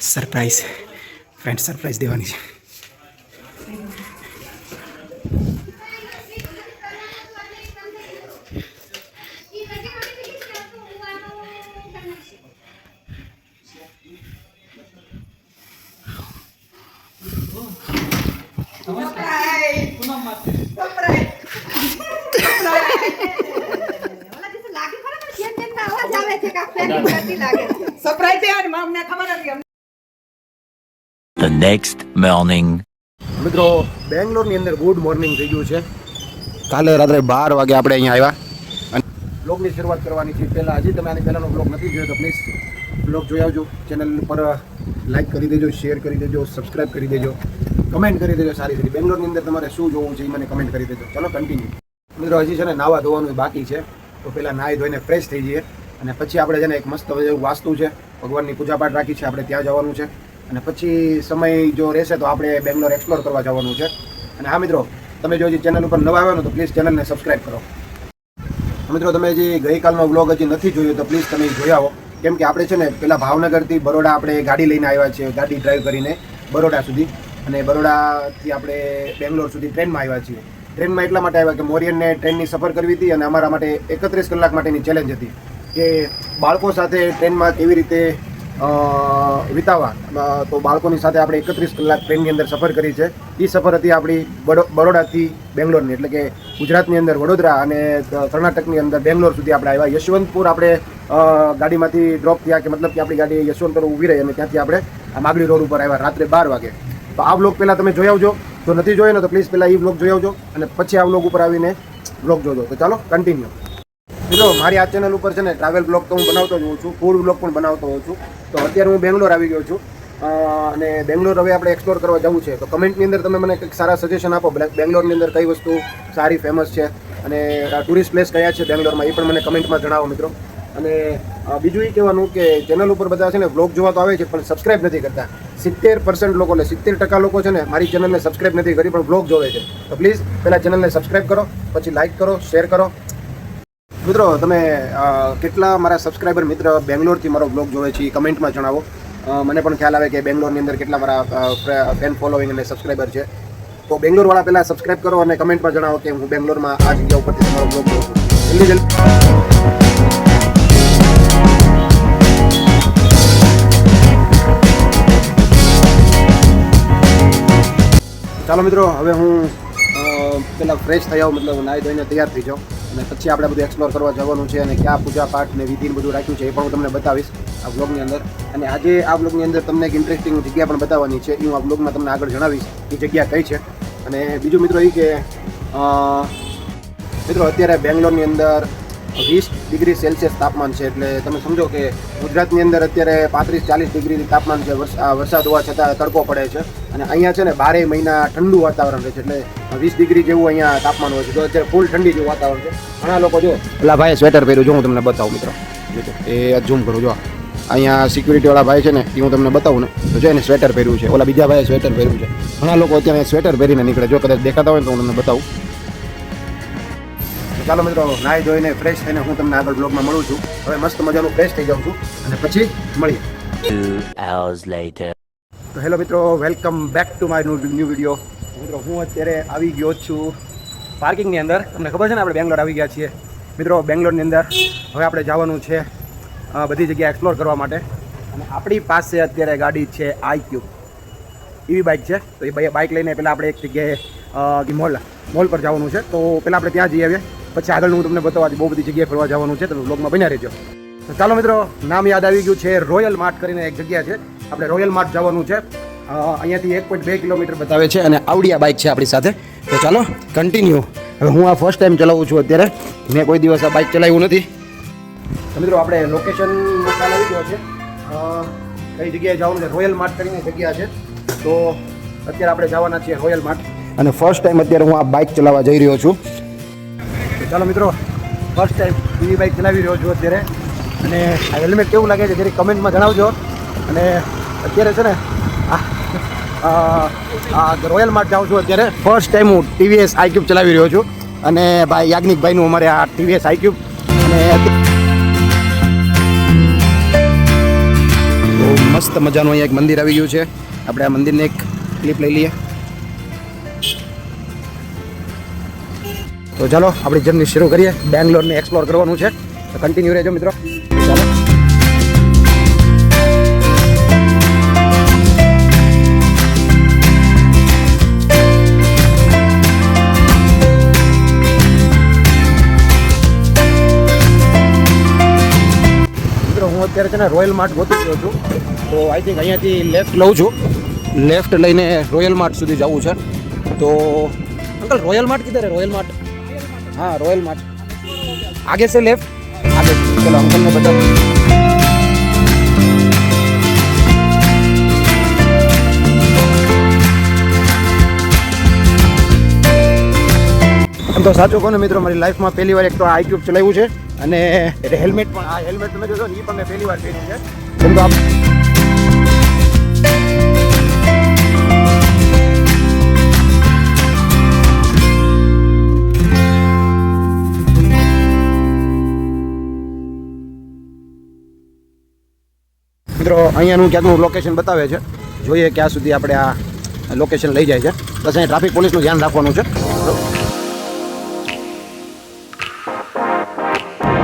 Surprise friend surprise દેવાની છે surprise છે અમને ખબર નથી અમને. The morning morning. મિત્રો બેંગ્લોરની અંદર ગુડ મોર્નિંગ થઈ ગયું છે. કાલે રાત્રે બાર વાગે આપણે અહીંયા આવ્યા. અને બ્લોગની શરૂઆત કરવાની છે. પહેલાં હજી તમે આની પહેલાંનો બ્લોગ નથી જોયો તો પ્લીઝ બ્લોગ જોઈ આવજો. ચેનલ પર લાઈક કરી દેજો શેર કરી દેજો સબસ્ક્રાઈબ કરી દેજો. કમેન્ટ કરી દેજો સારી સારી બેંગ્લોરની અંદર તમારે શું જોવું છે એ મને કમેન્ટ કરી દેજો. ચલો કન્ટિન્યુ મિત્રો હજી છે ને નાવા ધોવાનું બાકી છે. તો પહેલાં નાહી ધોઈને ફ્રેશ થઈ જઈએ. અને પછી આપણે છે ને એક મસ્ત વાસ્તુ છે. ભગવાનની પૂજાપાઠ રાખી છે. આપણે ત્યાં જવાનું છે. અને પછી સમય જો રહેશે તો આપણે બેંગ્લોર એક્સપ્લોર કરવા જવાનું છે. અને હા મિત્રો, તમે જો હજી ચેનલ ઉપર નવા આવ્યો તો પ્લીઝ ચેનલને સબસ્ક્રાઈબ કરો. મિત્રો, તમે જે ગઈકાલનો વ્લોગ હજી નથી જોયો તો પ્લીઝ તમે જોઈ આવો. કેમ કે આપણે છે ને પેલા ભાવનગરથી બરોડા આપણે ગાડી લઈને આવ્યા છીએ, ગાડી ડ્રાઈવ કરીને બરોડા સુધી. અને બરોડાથી આપણે બેંગ્લોર સુધી ટ્રેનમાં આવ્યા છીએ. ટ્રેનમાં એટલા માટે આવ્યા કે મોરિયનને ટ્રેનની સફર કરવી હતી અને અમારા માટે એકત્રીસ કલાક માટેની ચેલેન્જ હતી કે બાળકો સાથે ટ્રેનમાં કેવી રીતે વિતાવવા. તો બાળકોની સાથે આપણે એકત્રીસ કલાક ટ્રેનની અંદર સફર કરી છે. એ સફર હતી આપણી બરોડાથી બેંગ્લોરની, એટલે કે ગુજરાતની અંદર વડોદરા અને કર્ણાટકની અંદર બેંગ્લોર સુધી આપણે આવ્યા. યશવંતપુર આપણે ગાડીમાંથી ડ્રોપ થયા કે મતલબ કે આપણી ગાડી યશવંતપુર ઊભી રહી અને ત્યાંથી આપણે આ માગડી રોડ ઉપર આવ્યા રાત્રે બાર વાગે. તો આ બ્લોગ પહેલાં તમે જોઈ આવજો. જો નથી જોયો ને તો પ્લીઝ પહેલાં એ બ્લોગ જોઈ આવજો અને પછી આ બ્લોગ ઉપર આવીને બ્લોગ જોજો. તો ચાલો કન્ટિન્યુ મિત્રો મારી આ ચેનલ ઉપર છે ને ટ્રાવેલ બ્લોગ તો હું બનાવતો જ હોઉં છું ફૂડ બ્લોગ પણ બનાવતો હોઉં છું. તો અત્યારે હું બેંગ્લોર આવી ગયો છું. અને બેંગ્લોર હવે આપણે એક્સપ્લોર કરવા જવું છે. તો કમેન્ટની અંદર તમે મને કંઈક સારા સજેશન આપો. બેંગ્લોરની અંદર કઈ વસ્તુ સારી ફેમસ છે? અને ટુરિસ્ટ પ્લેસ કયા છે બેંગ્લોરમાં? એ પણ મને કમેન્ટમાં જણાવો મિત્રો. અને બીજું એ કહેવાનું કે ચેનલ ઉપર બધા છે ને બ્લોગ જોવા તો આવે છે, પણ સબસ્ક્રાઇબ નથી કરતા. સિત્તેર પર્સન્ટ લોકો એટલે સિત્તેર ટકા લોકો છે ને મારી ચેનલને સબસ્ક્રાઇબ નથી કરી, પણ બ્લોગ જોવે છે. તો પ્લીઝ પહેલાં ચેનલને સબસ્ક્રાઇબ કરો, પછી લાઇક કરો શેર કરો. મિત્રો, તમે કેટલા મારા સબસ્ક્રાઈબર મિત્ર બેંગ્લોરથી મારો બ્લોગ જોવે છે કમેન્ટમાં જણાવો. મને પણ ખ્યાલ આવે કે બેંગ્લોરની અંદર કેટલા મારા ફેન ફોલોઈંગ અને સબસ્ક્રાઈબર છે. તો બેંગ્લોરવાળા પહેલાં સબસ્ક્રાઈબ કરો અને કમેન્ટમાં જણાવો કે હું બેંગ્લોરમાં આ જગ્યા ઉપરથી તમારો બ્લોગ જોઉં જલ્દી જલ્દી. ચાલો મિત્રો, હવે હું પેલા ફ્રેશ થઈ આવું મતલબ નાહી ધોઈને તૈયાર થઈ જાઉં. અને પછી આપણે બધું એક્સપ્લોર કરવા જવાનું છે અને ક્યાં પૂજા પાઠ ને વિધિ બધું રાખ્યું છે એ પણ હું તમને બતાવીશ આ બ્લોગની અંદર. અને આજે આ બ્લોગની અંદર તમને એક ઇન્ટરેસ્ટિંગ જગ્યા પણ બતાવવાની છે. એ હું આ બ્લોગમાં તમને આગળ જણાવીશ એ જગ્યા કઈ છે. અને બીજું મિત્રો એ કે મિત્રો અત્યારે બેંગ્લોરની અંદર વીસ ડિગ્રી સેલ્સિયસ તાપમાન છે એટલે તમે સમજો કે ગુજરાતની અંદર અત્યારે પાંત્રીસ ચાલીસ ડિગ્રી તાપમાન છે. વરસાદ હોવા છતાં તડકો પડે છે અને અહીંયા છે ને બારે મહિના ઠંડુ વાતાવરણ રહે છે એટલે વીસ ડિગ્રી જેવું અહીંયા તાપમાન હોય છે. તો અત્યારે ફૂલ ઠંડી જેવું વાતાવરણ છે. ઘણા લોકો જો પેલા ભાઈ સ્વેટર પહેર્યું. જો હું તમને બતાવું મિત્રો. એ ઝૂમ કરું, જો અહીંયા સિક્યુરિટીવાળા ભાઈ છે ને, એ હું તમને બતાવું ને. તો જો એને સ્વેટર પહેર્યું છે. ઓલા બીજા ભાઈએ સ્વેટર પહેર્યું છે. ઘણા લોકો અત્યારે સ્વેટર પહેરીને નીકળે. જો કદાચ દેખાતા હોય તો હું તમને બતાવું. ચાલો મિત્રો નાહી ધોઈને ફ્રેશ થઈને હું તમને આગળ બ્લોગમાં મળું છું. હવે મસ્ત મજાનું ફ્રેશ થઈ જાઉં છું અને પછી મળીએ. તો હેલો મિત્રો welcome back to my new video મિત્રો હું અત્યારે આવી ગયો છું પાર્કિંગની અંદર. તમને ખબર છે ને આપણે બેંગ્લોર આવી ગયા છીએ. મિત્રો બેંગ્લોરની અંદર હવે આપણે જવાનું છે બધી જગ્યા એક્સપ્લોર કરવા માટે. અને આપણી પાસે અત્યારે ગાડી છે આઈ ક્યુબ એવી બાઇક છે. તો એ બાઇક લઈને પહેલાં આપણે એક જગ્યાએ મોલ મોલ પર જવાનું છે. તો પહેલાં આપણે ત્યાં જઈ આવીએ. પછી આગળ હું તમને બતાવવા બહુ બધી જગ્યાએ ફરવા જવાનું છે તમે બ્લોગમાં બન્યા રહેજો. તો ચાલો મિત્રો, નામ યાદ આવી ગયું છે રોયલ માર્ટ કરીને એક જગ્યા છે. આપણે રોયલ માર્ટ જવાનું છે. અહીંયાથી એક પોઈન્ટ બે કિલોમીટર બતાવે છે અને આવડિયા બાઇક છે આપણી સાથે. તો ચાલો કન્ટિન્યુ હવે હું આ ફર્સ્ટ ટાઈમ ચલાવું છું અત્યારે. મેં કોઈ દિવસ આ બાઇક ચલાવ્યું નથી. મિત્રો, આપણે લોકેશન ખ્યાલ આવી ગયો છે. કઈ જગ્યાએ જવાનું છે? રોયલ માર્ટ કરીને જગ્યા છે. તો અત્યારે આપણે જવાના છીએ રોયલ માર્ટ અને ફર્સ્ટ ટાઈમ અત્યારે હું આ બાઇક ચલાવવા જઈ રહ્યો છું. ચાલો મિત્રો ફર્સ્ટ ટાઈમ બીજી બાઇક ચલાવી રહ્યો છું અત્યારે. અને આ હેલ્મેટ કેવું લાગે છે જરી કમેન્ટમાં જણાવજો. અને અત્યારે છે ને, આ રોયલ માર્ટ જાઉં છું અત્યારે. ફર્સ્ટ ટાઈમ હું ટીવીએસ આઈક્યુબ ચલાવી રહ્યો છું. અને ભાઈ યાજ્ઞિકભાઈનું અમારે આ ટીવીએસ આઈક્યુબ અને મસ્ત મજાનું અહીંયા એક મંદિર આવી ગયું છે. આપણે આ મંદિરને એક ક્લિપ લઈ લઈએ. તો ચાલો, આપણી જર્ની શરૂ કરીએ. બેંગ્લોરને એક્સપ્લોર કરવાનું છે. તો કન્ટિન્યુ રહેજો મિત્રો. ચાલો. હું અત્યારે છે ને રોયલ માર્ટ ગોતી ગયો છું. તો આઈ થિંક અહીંયાથી લેફ્ટ લઉં છું. લેફ્ટ લઈને રોયલ માર્ટ સુધી જવું છે. તો અંકલ રોયલ માર્ટ કીધે રોયલ માર્ટ हाँ रॉयल मार्ट आगे से लेफ्ट आगे चलो अंकल ने बता એમ તો સાચું કહું ને મિત્રો મારી લાઈફમાં પહેલી વાર એક તો આઈ ક્યુબ ચલાવ્યું છે અને એટલે હેલ્મેટ પણ આ હેલ્મેટ તમે જોશો ને એ પણ મેં પહેલી વાર પહેર્યું છે એમ તો આપ મિત્રો, અહીંયાનું ક્યાંકનું લોકેશન બતાવે છે. જોઈએ ક્યાં સુધી આપણે આ લોકેશન લઈ જાય છે. બસ અહીંયા ટ્રાફિક પોલીસનું ધ્યાન રાખવાનું છે.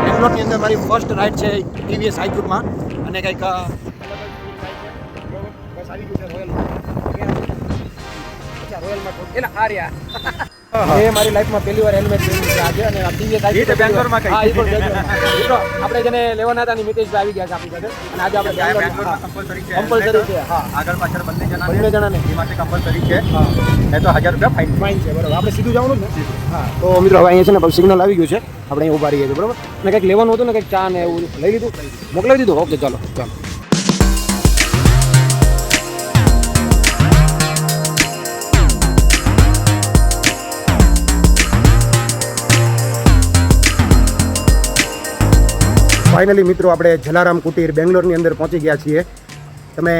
બેંગ્લોરની અંદર મારી ફર્સ્ટ રાઇડ છે ટીવીએસ આઈક્યુબમાં અને કંઈક બસ આવી ગયું છે રોયલમાં રોયલમાં એટલે આ એ મારી લાઈફમાં પહેલી વાર હેલ્મેટ પહેર્યું છે આજે અને આ ટીવીએસ બેંગ્લોરમાં હા એ પણ આપણે જેને લેવાના હતા ને મિતેશભાઈ આવી ગયા છે આપણી સાથે અને આજે આપણે કમ્પલસરી છે. હા. આગળ પાછળ બંને જણા બંને જણાને. એ માટે કમ્પલસરી છે. એ તો હજાર રૂપિયા ફાઇન ફાઇન છે બરાબર. આપણે સીધું જવાનું જ ને હા. તો મિત્રો હવે અહીંયા છે ને સિગ્નલ આવી ગયું છે. આપણે અહીં ઊભા રહીએ છીએ બરાબર? અને કંઈક લેવાનું હતું ને કંઈક ચા ને એવું લઈ લીધું. મોકલાવી દીધું? ઓકે ચાલો ચાલો. ફાઇનલી મિત્રો, આપણે જલારામ કુટીર બેંગ્લોરની અંદર પહોંચી ગયા છીએ. તમે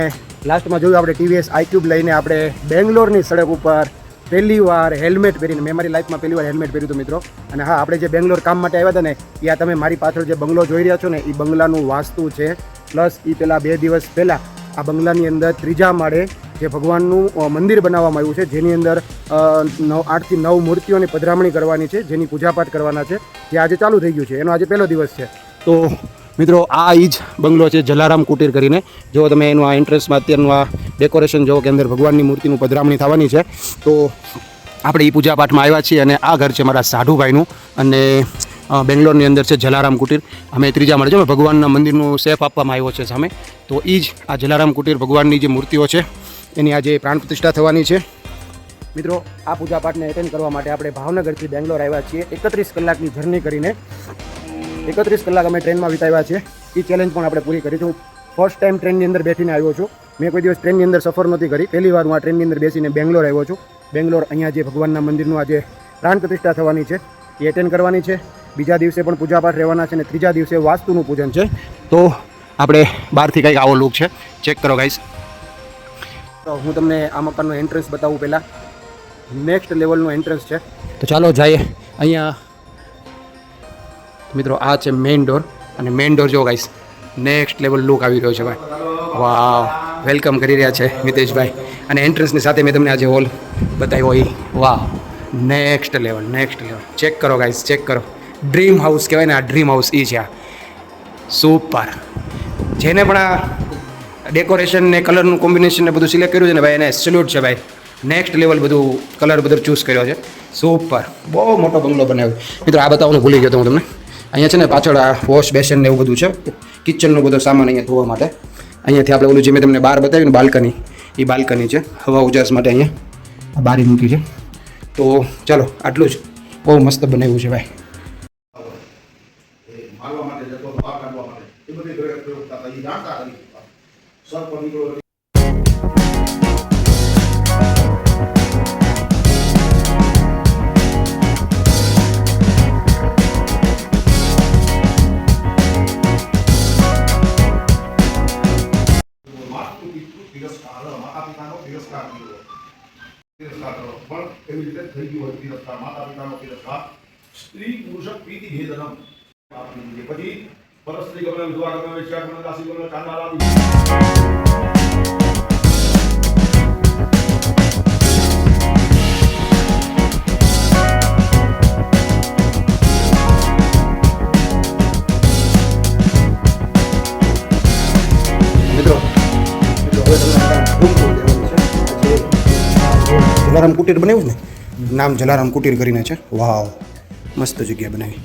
લાસ્ટમાં જોયું, આપણે ટીવીએસ આઈક્યુબ લઈને આપણે બેંગ્લોરની સડક ઉપર પહેલી વાર હેલ્મેટ પહેરીને, મેં મારી લાઈફમાં પહેલી વાર હેલ્મેટ પહેર્યું હતું, મિત્રો. અને હા, આપણે જે બેંગ્લોર કામ માટે આવ્યા હતા ને આ તમે મારી પાછળ જે બંગલો જોઈ રહ્યા છો ને, એ બંગલાનું વાસ્તુ છે. પ્લસ એ પહેલાં બે દિવસ પહેલાં આ બંગલાની અંદર ત્રીજા માળે જે ભગવાનનું મંદિર બનાવવામાં આવ્યું છે, જેની અંદર નવ, આઠથી નવ મૂર્તિઓની પધરામણી કરવાની છે, જેની પૂજાપાઠ કરવાના છે, જે આજે ચાલુ થઈ ગયું છે. એનો આજે પહેલો દિવસ છે. તો મિત્રો, આ જ બંગલો છે જલારામ કુટીર કરીને. જો તમે એનું આ એન્ટ્રન્સમાં અત્યારનું આ ડેકોરેશન જુઓ કે અંદર ભગવાનની મૂર્તિનું પધરામણી થવાની છે, તો આપણે એ પૂજાપાઠમાં આવ્યા છીએ અને આ ઘર છે મારા સાઢુભાઈનું અને બેંગ્લોરની અંદર છે જલારામ કુટીર. અમે ત્રીજા માળે જો ભગવાનના મંદિરનું સેફ આપવામાં આવ્યો છે સામે. તો એ જ આ જલારામ કુટીર ભગવાનની જે મૂર્તિઓ છે, એની આજે પ્રાણ પ્રતિષ્ઠા થવાની છે. મિત્રો, આ પૂજાપાઠને એટેન્ડ કરવા માટે આપણે ભાવનગરથી બેંગ્લોર આવ્યા છીએ. એકત્રીસ કલાકની જર્ની કરીને. એકત્રીસ કલાક અમે ટ્રેનમાં વિતાવ્યા છે. એ ચેલેન્જ પણ આપણે પૂરી કરી છે. ફર્સ્ટ ટાઈમ ટ્રેનની અંદર બેઠીને આવ્યો છું. મેં કોઈ દિવસ ટ્રેનની અંદર સફર નથી કરી. પહેલી વાર હું આ ટ્રેનની અંદર બેસીને બેંગ્લોર આવ્યો છું. બેંગ્લોર અહીંયા જે ભગવાનના મંદિરનું આજે પ્રાણ પ્રતિષ્ઠા થવાની છે, એ એટેન્ડ કરવાની છે. બીજા દિવસે પણ પૂજાપાઠ રહેવાના છે અને ત્રીજા દિવસે વાસ્તુનું પૂજન છે. તો આપણે બહારથી કંઈક આવો લુક છે. ચેક કરો ગાઈસ તો હું તમને આ મકાનનો એન્ટ્રન્સ બતાવું પહેલાં. નેક્સ્ટ લેવલનું એન્ટ્રન્સ છે. તો ચાલો જઈએ. અહીંયા મિત્રો, આ છે મેઇન ડોર અને મેઇન ડોર જો ગાઈશ નેક્સ્ટ લેવલ લુક આવી રહ્યો છે ભાઈ. વાવ વેલકમ કરી રહ્યા છે મિતેશભાઈ. અને એન્ટ્રન્સની સાથે મેં તમને આજે હોલ બતાવ્યો એ. વાહ next level next level check કરો ગાઈસ ચેક કરો. ડ્રીમ હાઉસ કહેવાય ને, આ ડ્રીમ હાઉસ એ છે આ. સુપર જેને પણ આ ડેકોરેશન ને કલરનું કોમ્બિનેશન ને બધું સિલેક્ટ કર્યું છે ને ભાઈ, એને સેલ્યુટ છે ભાઈ. નેક્સ્ટ લેવલ બધું કલર બધું ચૂઝ કર્યો છે. સુપર બહુ મોટો બંગલો બનાવ્યો. મિત્રો, આ બતાવવાનું ભૂલી ગયો તો હું તમને. અહીંયા છે ને પાછળ આ વોશ બેસન ને એવું બધું છે. કિચનનો બધો સામાન અહીંયા ધોવા માટે. અહીંયાથી આપણે ઓલું જે મેં તમને બહાર બતાવ્યું ને બાલ્કની એ બાલ્કની છે. હવા ઉજાસ માટે અહીંયા. બારી મૂકી છે. તો ચાલો, આટલું જ. બહુ મસ્ત બનાવ્યું છે ભાઈ. સર્પ નીકળ્યો માતૃ તિરસ્કાર કરો પણ એવી રીતે થઈ ગયું હોય તિરસ્કાર માતા પિતાનો તિરસ્કાર સ્ત્રી પુરુષ પ્રીતિ ભેદનમ. પછી પરસ્ત્રી ગમે વિધવા ગમે ચાર ગમે, દાસી ગમે કાંડા લાવી જલારામ કુટીર બનાવ્યું ને? નામ જલારામ કુટીર કરીને છે. વાવ. મસ્ત જગ્યા બનાવી.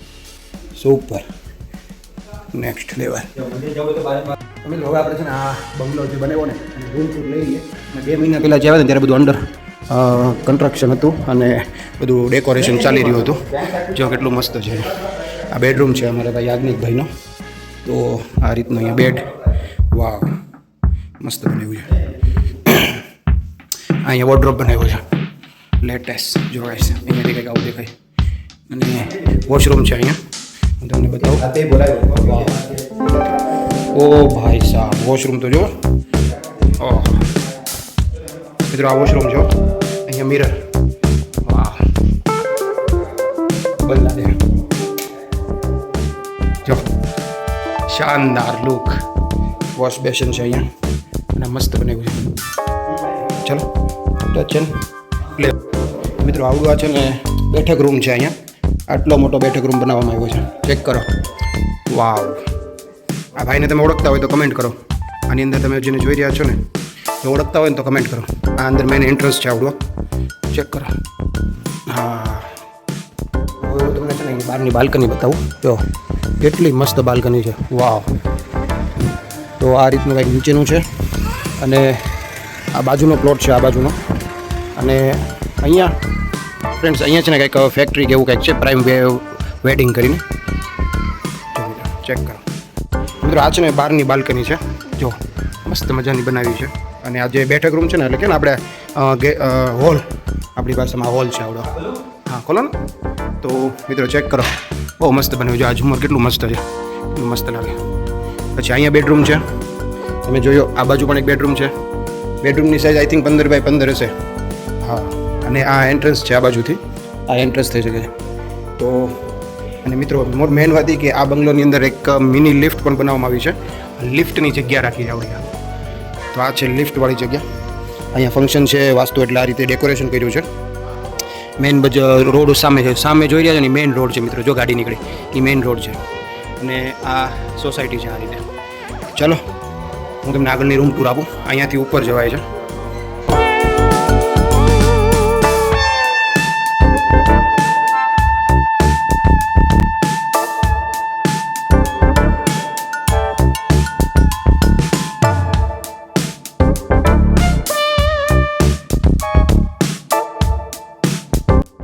સુપર નેક્સ્ટ લેવલ અમે હવે આપણે છે ને આ બંગલો જે બનાવ્યો ને રૂમ લઈ લઈએ બે મહિના પહેલાં જે આવ્યા ત્યારે બધું અંડર કન્સ્ટ્રક્શન હતું અને બધું ડેકોરેશન ચાલી રહ્યું હતું. જો કેટલું મસ્ત છે. આ બેડરૂમ છે અમારા ભાઈ યાજ્ઞિકભાઈનો. તો આ રીતનો અહીંયા બેડ વાવ. મસ્ત બનાવ્યું છે. અહીંયા વોર્ડ્રોપ બનાવ્યો છે. લેટેસ્ટ જોવાય છે. અહીંયાથી કંઈક આવું દેખાય. અને વોશરૂમ છે અહીંયા. હું તમને બતાવું. ઓ ભાઈ સાહેબ વોશરૂમ તો જો ઓહ. મિત્રો આ વોશરૂમ જો અહીંયા મિરર વાહ. દે. જો. શાનદાર લુક વોશ બેસન છે અહીંયા. અને મસ્ત બનાવ્યું છે. ચલો ટચન મિત્રો, આવડું આ છે ને બેઠક રૂમ છે અહીંયા. આટલો મોટો બેઠક રૂમ બનાવવામાં આવ્યો છે. ચેક કરો. વાવ આ ભાઈને તમે ઓળખતા હોય તો કમેન્ટ કરો. આની અંદર તમે જેને જોઈ રહ્યા છો ને જો ઓળખતા હોય ને તો કમેન્ટ કરો. આ અંદર મેન એન્ટ્રન્સ છે આવડો ચેક કરો. હા. હવે હું તમને છે ને બહારની બાલ્કની બતાવું. જો, કેટલી મસ્ત બાલ્કની છે. વાવ તો આ રીતનું કંઈક નીચેનું છે. અને આ બાજુનો પ્લોટ છે, આ બાજુનો. અને અહીંયા ફ્રેન્ડ્સ અહીંયા છે ને કંઈક ફેક્ટરી કે એવું કંઈક છે પ્રાઇમ વેડિંગ કરીને. ચેક કરો. મિત્રો, આ છે ને બહારની બાલ્કની છે. જો, મસ્ત મજાની બનાવી છે. અને આ જે બેઠક રૂમ છે ને, એટલે કે ને આપણે હોલ આપણી પાસેમાં હોલ છે આવડો. હા, ખોલો ને. તો મિત્રો ચેક કરો. બહુ મસ્ત બનાવ્યું છે આ ઝુમર કેટલું મસ્ત છે. કેટલું મસ્ત લાગે. પછી અહીંયા બેડરૂમ છે. તમે જોયો, આ બાજુ પણ એક બેડરૂમ છે. બેડરૂમની સાઇઝ આઈ થિંક પંદર બાય પંદર હશે. હા. અને આ એન્ટ્રન્સ છે આ બાજુથી? આ એન્ટ્રન્સ થઈ શકે છે તો અને મિત્રો મોર મેન વાત કે આ બંગલોની અંદર એક મિની લિફ્ટ પણ બનાવવામાં આવી છે. લિફ્ટની જગ્યા રાખી છે આવડી તો આ છે લિફ્ટવાળી જગ્યા. અહીંયા ફંક્શન છે વાસ્તુ એટલે આ રીતે ડેકોરેશન કર્યું છે. મેઇન બજ રોડ સામે છે. સામે જોઈ રહ્યા છે ને મેઇન રોડ છે મિત્રો. જો ગાડી નીકળી એ મેઇન રોડ છે. અને આ સોસાયટી છે આ રીતે. ચલો હું તમને આગળની રૂમ ટૂર આપું. અહીંયાથી ઉપર જવાય છે.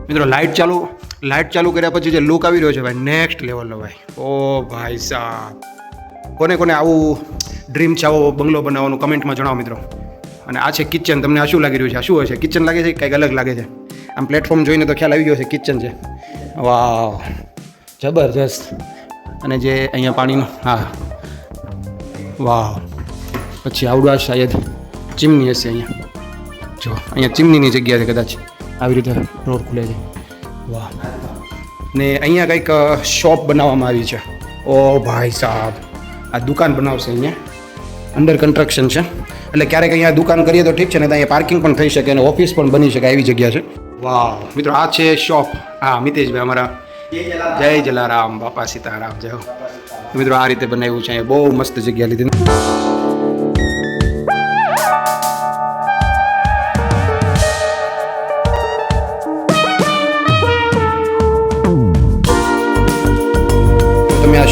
મિત્રો લાઇટ ચાલુ લાઇટ ચાલુ કર્યા પછી જે લુક આવી રહ્યો છે ભાઈ નેક્સ્ટ લેવલનો ભાઈ. ઓ ભાઈ સાહેબ કોને કોને આવું ડ્રીમ છે બંગલો બનાવવાનું કમેન્ટમાં જણાવો મિત્રો. અને આ છે કિચન તમને આ શું લાગી રહ્યું છે? આ શું હોય છે? કિચન લાગે છે કંઈક અલગ લાગે છે? આમ પ્લેટફોર્મ જોઈને તો ખ્યાલ આવી ગયો છે કિચન છે. વાવ. જબરજસ્ત. અને જે અહીંયા પાણીનું, હા. વાવ. પછી આવડું આ શાયદ ચીમની હશે અહીંયા. જો, અહીંયા ચીમનીની જગ્યા છે કદાચ. આવી રીતે રોડ ખુલે છે. વાહ. ને અહીંયા કંઈક શોપ બનાવવામાં આવી છે. ઓ ભાઈ સાહેબ આ દુકાન બનાવશે અહીંયા. અંડર કન્સ્ટ્રક્શન છે. એટલે ક્યારેક અહીંયા દુકાન કરીએ તો ઠીક છે ને અહીંયા પાર્કિંગ પણ થઈ શકે અને ઓફિસ પણ બની શકે એવી જગ્યા છે. વાહ. મિત્રો આ છે શોપ. હા મિતેશભાઈ અમારા. જય જલારામ બાપા સીતારામ જય. મિત્રો આ રીતે બનાવ્યું છે. અહીંયા બહુ મસ્ત જગ્યા લીધી.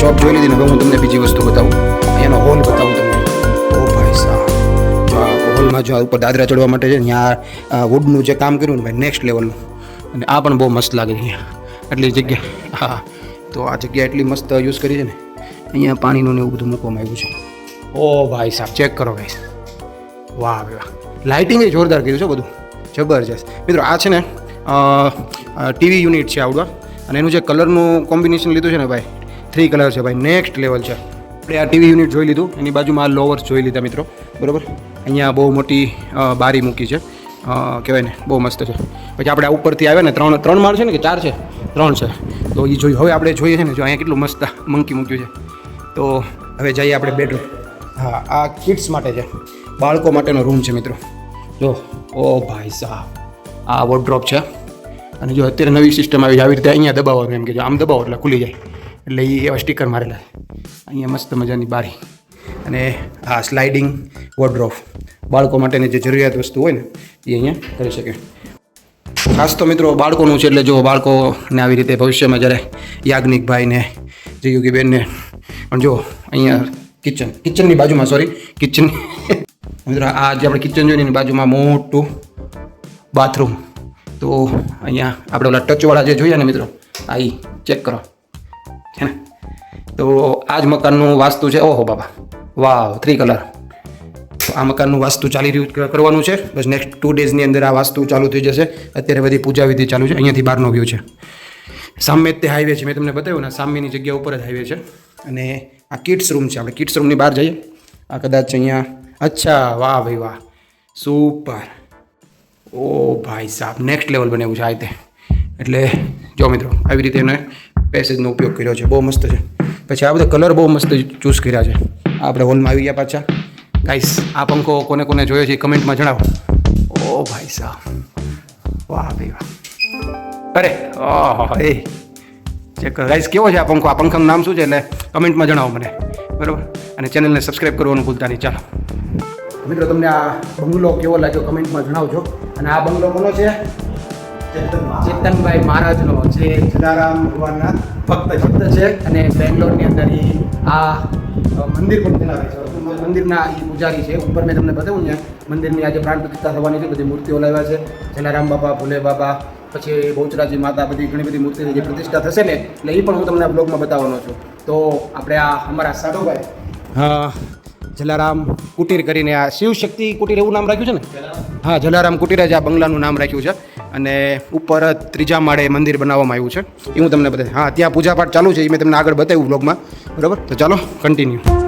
શોપ જોઈ લીધી હવે હું તમને બીજી વસ્તુ બતાવું. અહીંયાનો હોલ બતાવું તમને. ઓ ભાઈ સાહેબ. જો આ હોલમાં જો આ ઉપર દાદરા ચડવા માટે છે ત્યાં વુડનું જે કામ કર્યું ને, ભાઈ નેક્સ્ટ લેવલનું અને આ પણ બહુ મસ્ત લાગે અહીંયા. એટલી જગ્યા, હા. તો આ જગ્યા એટલી મસ્ત યુઝ કરી છે ને, અહીંયા પાણીનું ને એવું બધું મૂકવામાં આવ્યું છે. ઓ ભાઈ સાહેબ ચેક કરો ભાઈ વાહ વાહ લાઇટિંગ જોરદાર કર્યું છે બધું. જબરજસ્ત. મિત્રો, આ છે ને ટીવી યુનિટ છે આવડવા. અને એનું જે કલરનું કોમ્બિનેશન લીધું છે ને ભાઈ થ્રી કલર છે ભાઈ. નેક્સ્ટ લેવલ છે. આપણે આ ટીવી યુનિટ જોઈ લીધું. એની બાજુમાં આ લોવર્સ જોઈ લીધા મિત્રો. બરોબર? અહીંયા બહુ મોટી બારી મૂકી છે. કહેવાય ને, બહુ મસ્ત છે. પછી આપણે આ ઉપરથી આવ્યા ને, ત્રણ ત્રણ માળ છે ને કે ચાર છે? ત્રણ છે. તો એ જોયું હવે આપણે જોઈએ છે ને, જો અહીંયા કેટલું મસ્ત મંકી મૂક્યું છે. તો હવે જઈએ આપણે બેડરૂમ હા, આ કિડ્સ માટે છે. બાળકો માટેનો રૂમ છે મિત્રો. જો, ઓ ભાઈ સાહેબ આ વોર્ડ્રોપ છે. અને જો અત્યારે નવી સિસ્ટમ આવી આવી રીતે અહીંયા દબાવવાનું એમ કે જો, આમ દબાવો એટલે ખુલી જાય. એટલે એ એવા સ્ટીકર મારેલા. અહીંયા મસ્ત મજાની બારી. અને આ સ્લાઇડિંગ વોર્ડ્રોફ બાળકો માટેની જે જરૂરિયાત વસ્તુ હોય ને એ અહીંયા કરી શકે. ખાસ તો મિત્રો બાળકોનું છે એટલે જો બાળકોને આવી રીતે ભવિષ્યમાં જ્યારે યાજ્ઞિકભાઈને બેનને પણ જો અહીંયા કિચન કિચનની બાજુમાં સોરી કિચન મિત્રો આ જે આપણે કિચન જોઈએ એની બાજુમાં મોટું બાથરૂમ તો અહીંયા આપણે ઓલા ટચવાળા જે જોઈએ ને મિત્રો, આ ચેક કરો. છે ને? તો આ જ મકાનનું વાસ્તુ છે, ઓહો બાબા, વાવ થ્રી કલર આ મકાનનું વાસ્તુ ચાલી રહ્યું કરવાનું છે, બસ નેક્સ્ટ ટુ ડેઝની અંદર આ વાસ્તુ ચાલુ થઈ જશે. અત્યારે બધી પૂજા વિધિ ચાલુ છે, અહીંયાથી બહારનો વ્યૂ છે. સામે તે હાઈવે છે, મેં તમને બતાવ્યું ને સામેની જગ્યા ઉપર જ હાઈવે છે. અને આ કિડ્સ રૂમ છે, આપણે કિડ્સ રૂમની બહાર જઈએ. આ કદાચ અહીંયા, અચ્છા, વાહ ભાઈ વાહ સુપર ઓ ભાઈ સાહેબ નેક્સ્ટ લેવલ બને એવું છે આ રીતે. એટલે, જો મિત્રો, આવી રીતે એને પેસેજનો ઉપયોગ કર્યો છે. બહુ મસ્ત છે. પછી આ બધા કલર બહુ મસ્ત ચૂઝ કર્યા છે. આપણે હોલમાં આવી ગયા પાછા. ગાઈસ આ પંખો કોને કોને જોયો છે કમેન્ટમાં જણાવો. ઓ ભાઈ સાહેબ વાહ ભાઈ વાહ. અરે, ઓહ, એ. ચેક ગાઈસ કેવો છે આ પંખો? આ પંખાનું નામ શું છે? એટલે કમેન્ટમાં જણાવો મને. બરાબર? અને ચેનલને સબસ્ક્રાઈબ કરવાનું ભૂલતા નહીં. ચાલો. મિત્રો, તમને આ બંગલો કેવો લાગ્યો કમેન્ટમાં જણાવજો. અને આ બંગલો કોનો છે? ચેતનભાઈ મહારાજનો છે જલારામ ભગવાનના ભક્ત ભક્ત છે અને બેંગ્લોરની અંદર એ આ મંદિર પણ ચલાવે છે. મંદિરના એ પૂજારી છે. ઉપર મેં તમને બતાવ્યું ને મંદિરની આજે પ્રાણ પ્રતિષ્ઠા થવાની છે બધી મૂર્તિઓ લાવ્યા છે. જલારામ બાબા ભોલે બાબા પછી બહુચરાજી માતા બધી ઘણી બધી મૂર્તિની જે પ્રતિષ્ઠા થશે ને એટલે એ પણ હું તમને બ્લોગમાં બતાવવાનો છું. તો આપણે આ અમારા સાધુભાઈ. હા જલારામ કુટીર કરીને આ શિવ શક્તિ કુટીર એવું નામ રાખ્યું છે ને? હા જલારામ કુટીર જ આ બંગલાનું નામ રાખ્યું છે. અને ઉપર ત્રીજા માળે મંદિર બનાવવામાં આવ્યું છે. એ હું તમને બતાવીશ હા, ત્યાં પૂજાપાઠ ચાલુ છે, એ મેં તમને આગળ બતાવ્યું બ્લોગમાં બરાબર? તો ચાલો કન્ટિન્યુ